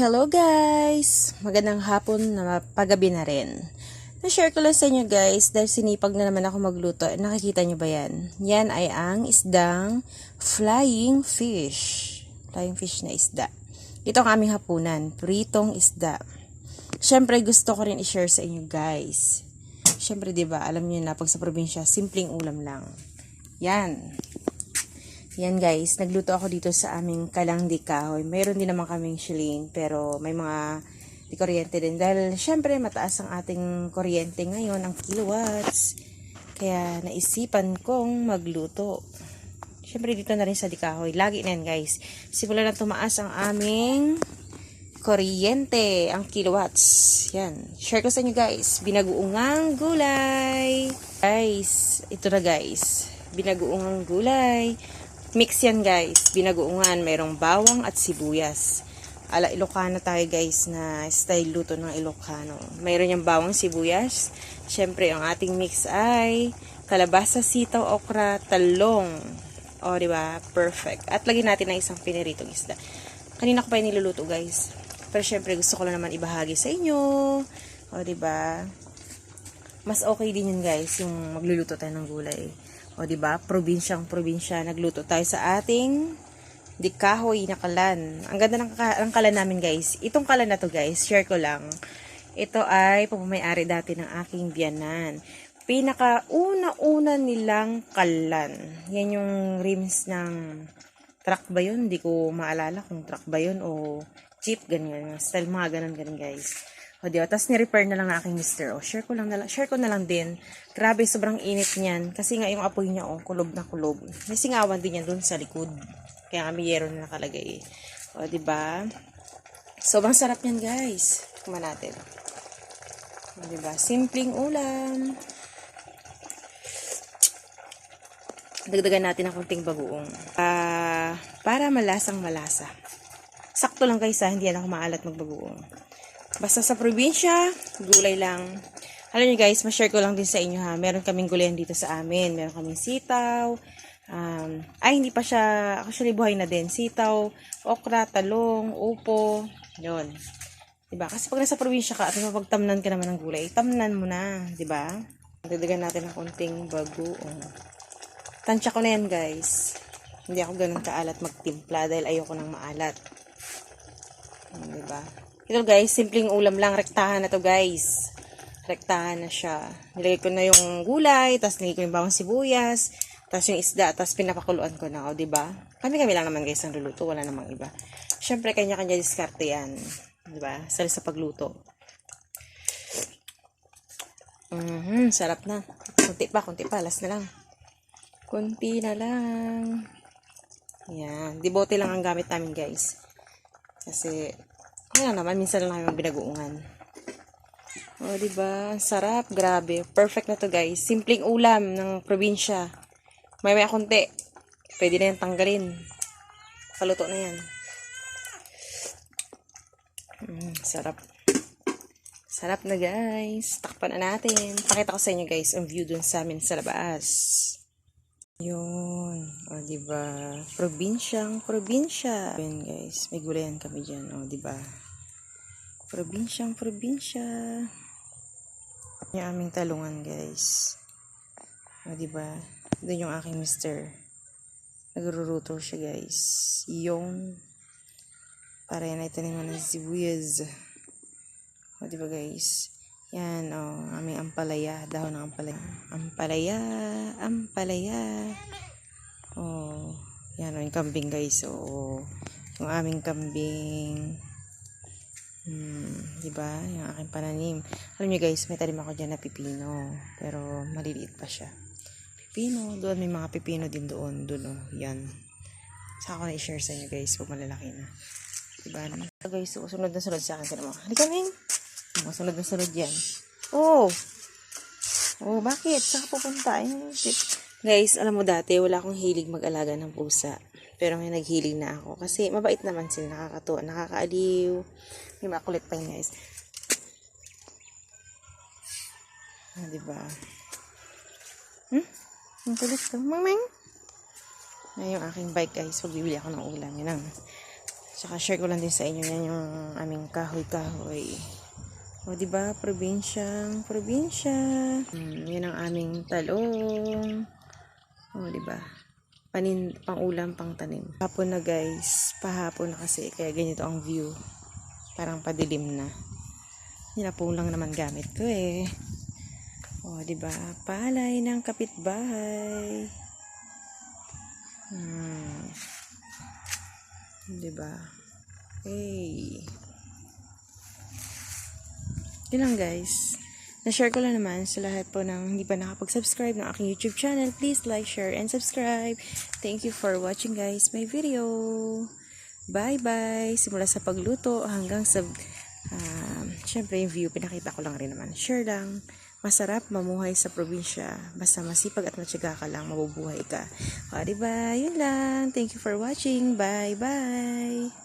Hello guys! Magandang hapon na pagabi na rin. Na-share ko lang sa inyo guys dahil sinipag na naman ako magluto. Nakikita nyo ba yan? Yan ay ang isdang flying fish. Flying fish na isda. Ito ang aming hapunan. Pritong isda. Siyempre gusto ko rin i-share sa inyo guys. Siyempre ba alam niyo na pag sa probinsya, simpleng ulam lang. Yan. Yan guys, nagluto ako dito sa aming kalang di kahoy. Mayroon din naman kaming shilling, pero may mga di kuryente din. Dahil syempre mataas ang ating kuryente ngayon, ang kilowatts. Kaya naisipan kong magluto. Syempre dito na rin sa di kahoy. Lagi na yan guys. Simula na tumaas ang aming kuryente, ang kilowatts. Yan. Share ko sa inyo guys. Binaguungang gulay. Guys, ito na guys. Binaguungang gulay. Mix yan guys. Binaguungan. Mayroong bawang at sibuyas. Ala Ilocano tayo guys na style luto ng Ilocano. Mayroon yung bawang sibuyas. Siyempre, ang ating mix ay kalabasa, sitaw, okra, talong. O, di ba? Perfect. At lagyan natin ng isang piniritong isda. Kanina ko pa yung niluluto guys. Pero syempre, gusto ko lang naman ibahagi sa inyo. O, di ba? Mas okay din yun guys, yung magluluto tayo ng gulay. O, di ba? Probinsyang probinsya. Nagluto tayo sa ating di kahoy na kalan. Ang ganda ng, ng kalan namin, guys. Itong kalan na to, guys, share ko lang. Ito ay pumamayari dati ng aking biyanan. Pinaka una-una nilang kalan. Yan yung rims ng truck ba yun? Hindi ko maalala kung truck ba yun o jeep, ganyan. Style mga ganun, ganun, guys. O, di ba? Tapos ni-repair na lang ng aking mister. O, share ko lang na lang. Share ko na lang din. Grabe, sobrang init niyan. Kasi nga yung apoy niya, oh, kulob na kulob. May singawan din yan dun sa likod. Kaya may yero na nakalagay. O, di ba? Sobrang sarap niyan, guys. Kumain natin. O, di ba? Simpleng ulam. Dagdagan natin ng konting bagoong. Ah, para malasang malasa. Sakto lang guys ha, hindi yan ako maalat magbagoong. Basta sa probinsya, gulay lang. Alam niyo guys, ma-share ko lang din sa inyo ha. Meron kaming gulayan dito sa amin. Meron kaming sitaw. Um, ay, hindi pa siya, actually buhay na din. Sitaw, okra, talong, upo. Yun. Diba? Kasi pag nasa probinsya ka at mapagtamnan ka naman ng gulay, tamnan mo na. Diba? Dagdagan natin ng konting bagoong. Tansya ko na yan guys. Hindi ako ganun kaalat magtimpla dahil ayoko nang maalat. Diba? Ito guys, simpleng ulam lang. Rektahan na to guys. Rektahan na siya. Nilagay ko na yung gulay, tapos nilagay ko yung bawang sibuyas, tapos yung isda, tapos pinapakuluan ko na. O, diba? Kami-kami lang naman guys ang luluto. Wala namang iba. Siyempre, kanya-kanya diskarte yan. Diba? Sali sa pagluto. Mhm, sarap na. Kunti pa, kunti pa. Last na lang. Kunti na lang. Yan. Dibote lang ang gamit namin, guys. Kasi, wala naman. Minsan lang namin binaguungan. O, diba? Sarap. Grabe. Perfect na to, guys. Simpleng ulam ng probinsya. May may konti. Pwede na yan tanggalin. Paluto na yan. Mm, sarap. Sarap na guys. Takpan na natin. Pakita ko sa inyo guys ang view dun sa amin sa labas. Yun. O, diba? Probinsyang probinsya. Yun guys. May gulayan kami dyan. O, diba? Probinsyang probinsya. Yung aming talungan guys. O, diba? Doon yung aking mister. Nagruruto siya guys. Yung para yan ay taniman ng sibuyas. O, diba guys? Yan, o, aming ampalaya, dahon ng ampalaya. Ampalaya, ampalaya. O, yan, o, yung kambing guys. O, yung aming kambing. Hmm, diba? Yung aking pananim. Alam niyo guys, may talim ako dyan na pipino. Pero, maliliit pa siya. Pipino, doon may mga pipino din doon. Doon, o, yan. Saka ko na i-share sa inyo guys, pag malalaki na. Diba? So, guys, so, sunod na sunod sa akin. Sino mo? Halika, Ming! Oh, sunod na sunod yan. Oh! Oh, bakit? Saan ka pupunta? Ay, guys, alam mo dati, wala akong hilig mag-alaga ng pusa. Pero ngayon naghilig na ako. Kasi mabait naman sila, nakakatuwa, nakakaaliw. May makulit pa yun, guys. Ah, diba? Hmm? Ang kulit ko. Mang, mang! Ngayon yung aking bike, guys. Pag bibili ako ng ulam, yun ang Tsaka share ko lang din sa inyo yan yung aming kahoy-kahoy. O, di ba? Probinsyang, probinsya. Hmm, yan ang aming talong. O, di ba? Panin, pang ulam, pang tanim. Hapon na guys. Pahapon na kasi. Kaya ganito ang view. Parang padilim na. Nilapong lang naman gamit ko eh. O, di ba? Palay ng kapitbahay. Hmm. Di ba? Hey. Yun guys. Na-share ko lang naman sa lahat po ng hindi pa nakapag-subscribe ng aking YouTube channel. Please like, share, and subscribe. Thank you for watching guys my video. Bye-bye. Simula sa pagluto hanggang sa... Um, Siyempre yung view, pinakita ko lang rin naman. Share lang. Masarap mamuhay sa probinsya. Basta masipag at matyaga ka lang, mabubuhay ka. O, diba? Yun lang. Thank you for watching. Bye-bye.